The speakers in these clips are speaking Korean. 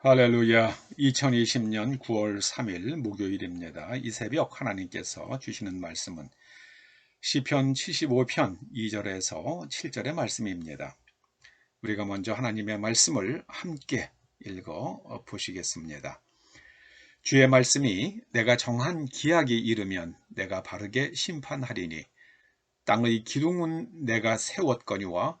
할렐루야 2020년 9월 3일 목요일입니다. 이 새벽 하나님께서 주시는 말씀은 시편 75편 2절에서 7절의 말씀입니다. 우리가 먼저 하나님의 말씀을 함께 읽어 보시겠습니다. 주의 말씀이 내가 정한 기약이 이르면 내가 바르게 심판하리니 땅의 기둥은 내가 세웠거니와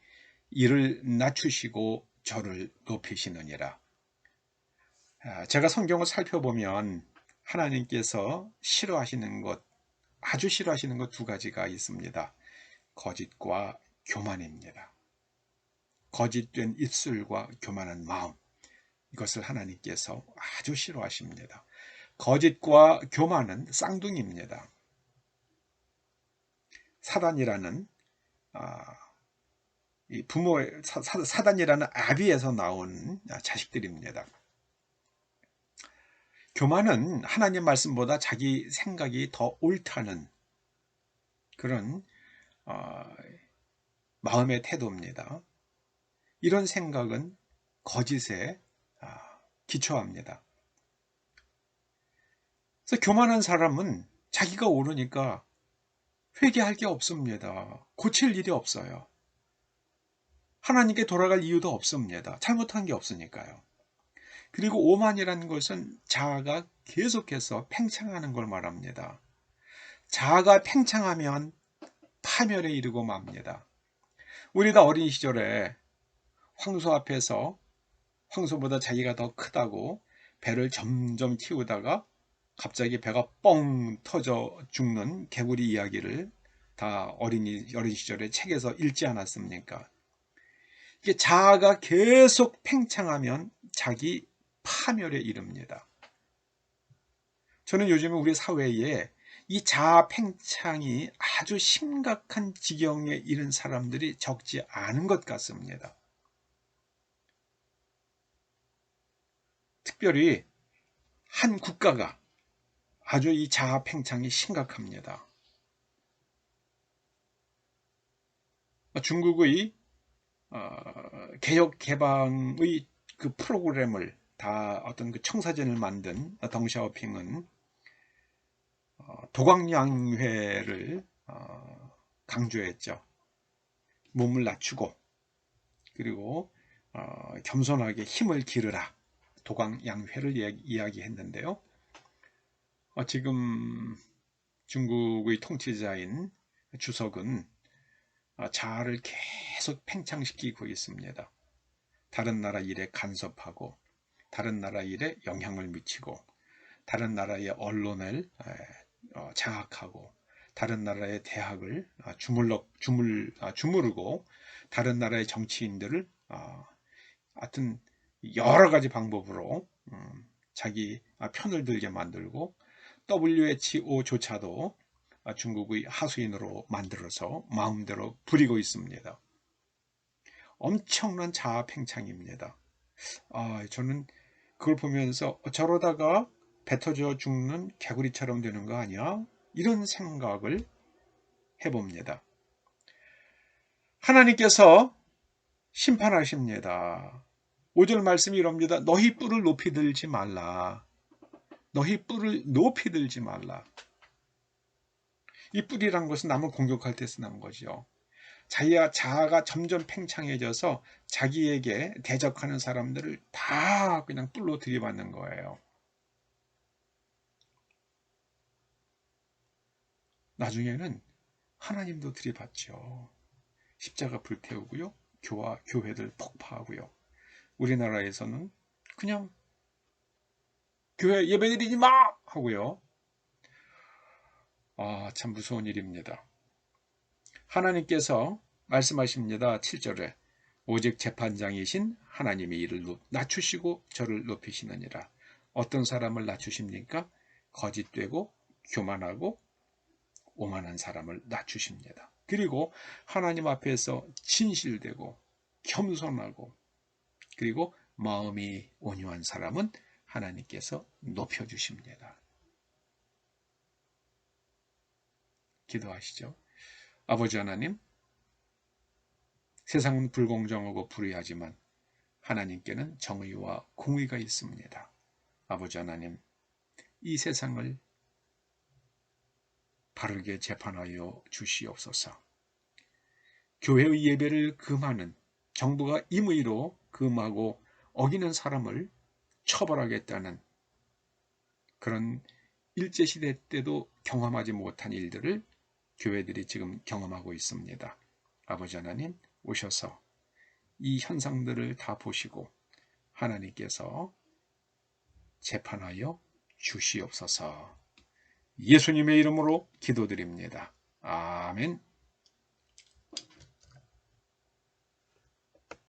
이를 낮추시고 저를 높이시느니라. 아, 제가 성경을 살펴보면 하나님께서 싫어하시는 것, 아주 싫어하시는 것 두 가지가 있습니다. 거짓과 교만입니다. 거짓된 입술과 교만한 마음. 이것을 하나님께서 아주 싫어하십니다. 거짓과 교만은 쌍둥이입니다. 사단이라는 아, 부모의 사, 단이라는 아비에서 나온 자식들입니다. 교만은 하나님 말씀보다 자기 생각이 더 옳다는 그런 어, 마음의 태도입니다. 이런 생각은 거짓에 아, 기초합니다. 그래서 교만한 사람은 자기가 옳으니까 회개할 게 없습니다. 고칠 일이 없어요. 하나님께 돌아갈 이유도 없습니다. 잘못한 게 없으니까요. 그리고 오만이라는 것은 자아가 계속해서 팽창하는 걸 말합니다. 자아가 팽창하면 파멸에 이르고 맙니다. 우리 가 어린 시절에 황소 앞에서 황소보다 자기가 더 크다고 배를 점점 키우다가 갑자기 배가 뻥 터져 죽는 개구리 이야기를 다 어린이 어린 시절에 책에서 읽지 않았습니까? 자아가 계속 팽창하면 자기 파멸에 이릅니다. 저는 요즘에 우리 사회에 이 자아 팽창이 아주 심각한 지경에 이른 사람들이 적지 않은 것 같습니다. 특별히 한 국가가 아주 이 자아 팽창이 심각합니다. 중국의 어, 개혁 개방의 그 프로그램을 다 어떤 그 청사진을 만든 덩샤오핑은 어, 도광양회를 어, 강조했죠. 몸을 낮추고 그리고 겸손하게 힘을 기르라 도광양회를 이야기했는데요. 지금 중국의 통치자인 주석은 아, 자아를 계속 팽창시키고 있습니다. 다른 나라 일에 간섭하고 다른 나라 일에 영향을 미치고 다른 나라의 언론을 어, 장악하고 다른 나라의 대학을 아, 주물럭, 주물, 아, 주무르고 다른 나라의 정치인들을 하여튼 여러 가지 방법으로 음, 자기 편을 들게 만들고 WHO조차도 아, 중국의 하수인으로 만들어서 마음대로 부리고 있습니다. 엄청난 자아 팽창입니다. 아, 저는 그걸 보면서 저러다가 뱉어져 죽는 개구리처럼 되는 거 아니야? 이런 생각을 해봅니다. 하나님께서 심판하십니다. 5절 말씀이 이럽니다. 너희 뿔을 높이 들지 말라. 너희 뿔을 높이 들지 말라. 이 뿌리란 것은 남을 공격할 때 쓰는 거죠. 자기가 자아가 점점 팽창해져서 자기에게 대적하는 사람들을 다 그냥 뿔로 들이받는 거예요. 나중에는 하나님도 들이받죠. 십자가 불태우고요. 교화, 교회들 폭파하고요. 우리나라에서는 그냥 교회 예배드리지 마! 하고요. 아, 참 무서운 일입니다. 하나님께서 말씀하십니다. 7절에 오직 재판장이신 하나님이 이를 낮추시고 저를 높이시느니라. 어떤 사람을 낮추십니까? 거짓되고 교만하고 오만한 사람을 낮추십니다. 그리고 하나님 앞에서 진실되고 겸손하고 그리고 마음이 온유한 사람은 하나님께서 높여주십니다. 기도하시죠. 아버지 하나님, 세상은 불공정하고 불의하지만 하나님께는 정의와 공의가 있습니다. 아버지 하나님, 이 세상을 바르게 재판하여 주시옵소서. 교회의 예배를 금하는 정부가 임의로 금하고 어기는 사람을 처벌하겠다는 그런 일제시대 때도 경험하지 못한 일들을 교회들이 지금 경험하고 있습니다. 아버지 하나님 오셔서 이 현상들을 다 보시고 하나님께서 재판하여 주시옵소서 예수님의 이름으로 기도드립니다. 아멘.